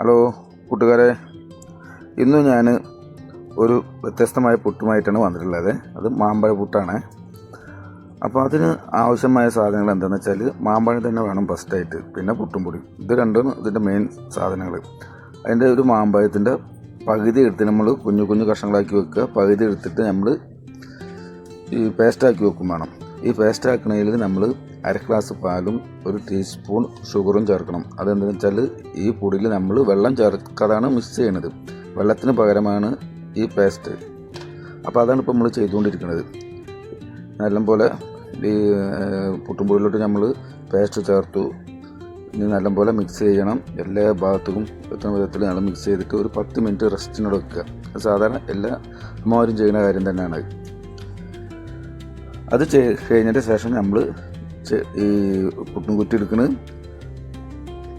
Hello കൂട്ടുകാരെ. ഇന്ന് ഞാൻ ഒരു വ്യത്യസ്തമായ പുട്ടുമായിട്ടാണ് വന്നിട്ടുള്ളത്. അത് മാമ്പഴ പുട്ടാണ്. അപ്പോൾ അതിന് ആവശ്യമായ സാധനങ്ങൾ എന്താണെന്ന് വെച്ചാൽ മാമ്പഴം തന്നെ വേണം ഫസ്റ്റായിട്ട് പിന്നെ പുട്ടും പൊടി ഇത് രണ്ടും ഇതിന്റെ മെയിൻ സാധനങ്ങൾ. അതിന്റെ ഒരു മാമ്പഴത്തിന്റെ പകുതി എടുത്ത് നമ്മൾ കുഞ്ഞു കുഞ്ഞു കഷ്ണങ്ങളാക്കി വെക്കുക. പകുതി എടുത്തിട്ട് നമ്മൾ ഈ പേസ്റ്റാക്കി വെക്കും വേണം. ഈ പേസ്റ്റ് ആക്കണതിൽ നമ്മൾ അര ഗ്ലാസ് പാലും ഒരു ടീസ്പൂൺ ഷുഗറും ചേർക്കണം. അതെന്താണെന്ന് വെച്ചാൽ ഈ പൊടിയിൽ നമ്മൾ വെള്ളം ചേർക്കാതാണ് മിക്സ് ചെയ്യണത്. വെള്ളത്തിന് പകരമാണ് ഈ പേസ്റ്റ്. അപ്പോൾ അതാണ് ഇപ്പോൾ നമ്മൾ ചെയ്തുകൊണ്ടിരിക്കുന്നത് നല്ലപോലെ ഈ പുട്ടുംപൊടിയിലോട്ട് നമ്മൾ പേസ്റ്റ് ചേർത്തു. ഇനി നല്ലപോലെ മിക്സ് ചെയ്യണം. എല്ലാ ഭാഗത്തും എത്തുന്ന വിധത്തിൽ നല്ല മിക്സ് ചെയ്തിട്ട് ഒരു പത്ത് മിനിറ്റ് റെസ്റ്റിനോട് വെക്കുക. സാധാരണ എല്ലാ അമ്മമാരും ചെയ്യുന്ന കാര്യം തന്നെയാണ്. അത് ചെയ് കഴിഞ്ഞതിന്റെ ശേഷം നമ്മൾ ഈ പുട്ടും കുറ്റി എടുക്കണ്.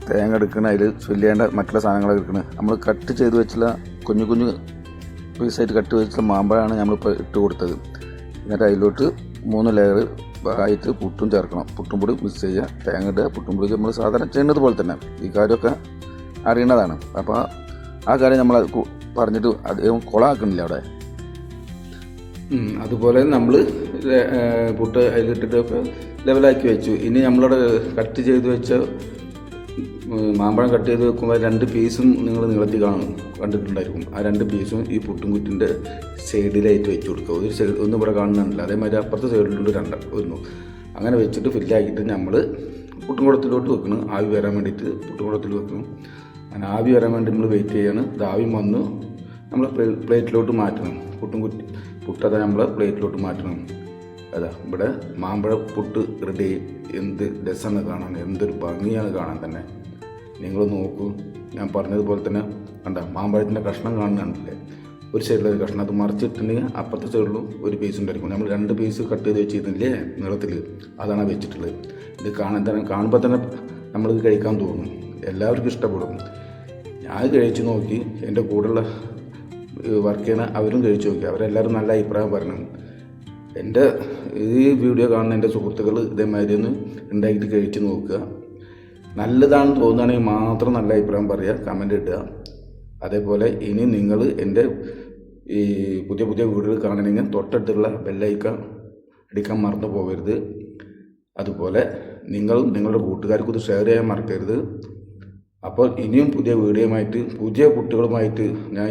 തേങ്ങ എടുക്കണ അതിൽ ചൊല്ലേണ്ട മറ്റുള്ള സാധനങ്ങളൊക്കെ എടുക്കണ. നമ്മൾ കട്ട് ചെയ്ത് വെച്ചുള്ള കുഞ്ഞു കുഞ്ഞു പീസായിട്ട് കട്ട് വെച്ചുള്ള മാമ്പഴമാണ് നമ്മളിപ്പോൾ ഇട്ട് കൊടുത്തത്. എന്നിട്ട് അതിലോട്ട് മൂന്ന് ലെയർ ആയിട്ട് പുട്ടും ചേർക്കണം. പുട്ടും പൊടി മിക്സ് ചെയ്യുക. തേങ്ങ ഇടുക. പുട്ടും പൊടി നമ്മൾ സാധാരണ ചെയ്യുന്നത് പോലെ തന്നെ. ഈ കാര്യമൊക്കെ അറിയുന്നതാണ് അപ്പോൾ ആ കാര്യം നമ്മൾ പറഞ്ഞിട്ട് അധികം കുളമാക്കണില്ല അവിടെ. അതുപോലെ നമ്മൾ പുട്ട് അതിലിട്ടിട്ടൊക്കെ ലെവലാക്കി വെച്ചു. ഇനി നമ്മളവിടെ കട്ട് ചെയ്ത് വെച്ച മാമ്പഴം കട്ട് ചെയ്ത് വെക്കുമ്പോൾ രണ്ട് പീസും നിങ്ങൾ നീളത്തിൽ കാണും കണ്ടിട്ടുണ്ടായിരിക്കും. ആ രണ്ട് പീസും ഈ പുട്ടും കുറ്റിന്റെ സൈഡിലായിട്ട് വെച്ച് കൊടുക്കുക. ഒരു സൈഡ് ഒന്നും ഇവിടെ കാണുന്നുണ്ടല്ല അതേമാതിരി അപ്പുറത്തെ സൈഡിലുള്ള രണ്ട് ഒന്നു. അങ്ങനെ വെച്ചിട്ട് ഫില്ലാക്കിയിട്ട് നമ്മൾ പുട്ടും കുടത്തിലോട്ട് വെക്കണം ആവി വരാൻ വേണ്ടിയിട്ട് പുട്ടും കുടത്തിൽ വെക്കണം അങ്ങനെ ആവി വരാൻ വേണ്ടി നമ്മൾ വെയിറ്റ് ചെയ്യാണ്. ഇത് ആവി വന്ന്. നമ്മൾ പ്ലേറ്റിലോട്ട് മാറ്റണം. പുട്ടും കുറ്റി പുട്ടത നമ്മൾ പ്ലേറ്റിലോട്ട് മാറ്റണം. അതാ ഇവിടെ മാമ്പഴ പുട്ട് റെഡി എന്ത് രസമാണ് കാണാൻ എന്തൊരു ഭംഗിയാണ് കാണാൻ തന്നെ. നിങ്ങൾ നോക്കൂ ഞാൻ പറഞ്ഞതുപോലെ തന്നെ കണ്ട മാമ്പഴത്തിന്റെ കഷ്ണം കാണുന്നുണ്ടല്ലേ? ഒരു സൈഡിലൊരു കഷ്ണം അത് മറിച്ചിട്ടുണ്ടെങ്കിൽ അപ്പുറത്തെ സൈഡിലും ഒരു പീസ് ഉണ്ടായിരിക്കും. നമ്മൾ രണ്ട് പീസ് കട്ട് ചെയ്ത് വെച്ചിരുന്നില്ലേ നീളത്തിൽ അതാണ് വെച്ചിട്ടുള്ളത്. ഇത് കാണാൻ തന്നെ കാണുമ്പോൾ തന്നെ നമ്മൾ കഴിക്കാൻ തോന്നും. എല്ലാവർക്കും ഇഷ്ടപ്പെടും. ഞാൻ കഴിച്ചു നോക്കി എന്റെ കൂടെയുള്ള വർക്ക് ചെയ്യുന്ന അവരും കഴിച്ചു നോക്കി. അവരെല്ലാവരും നല്ല അഭിപ്രായം പറഞ്ഞു എന്റെ ഈ വീഡിയോ കാണുന്ന എന്റെ സുഹൃത്തുക്കൾ ഇതേമാതിരി ഒന്ന് ഉണ്ടാക്കിയിട്ട് കഴിച്ച് നോക്കുക. നല്ലതാണെന്ന് തോന്നുകയാണെങ്കിൽ മാത്രം നല്ല അഭിപ്രായം പറയുക കമന്റ് ഇടുക. അതേപോലെ ഇനി നിങ്ങൾ എന്റെ ഈ പുതിയ പുതിയ വീഡിയോകൾ കാണണമെങ്കിൽ തൊട്ടടുത്തുള്ള ബെല്ലൈക്കൺ അടിക്കാൻ മറന്നു പോകരുത്. അതുപോലെ നിങ്ങൾ നിങ്ങളുടെ കൂട്ടുകാർക്കും ഇത് ഷെയർ ചെയ്യാൻ മറക്കരുത്. അപ്പോൾ ഇനിയും പുതിയ വീഡിയോയുമായിട്ട് പുതിയ കുട്ടികളുമായിട്ട് ഞാൻ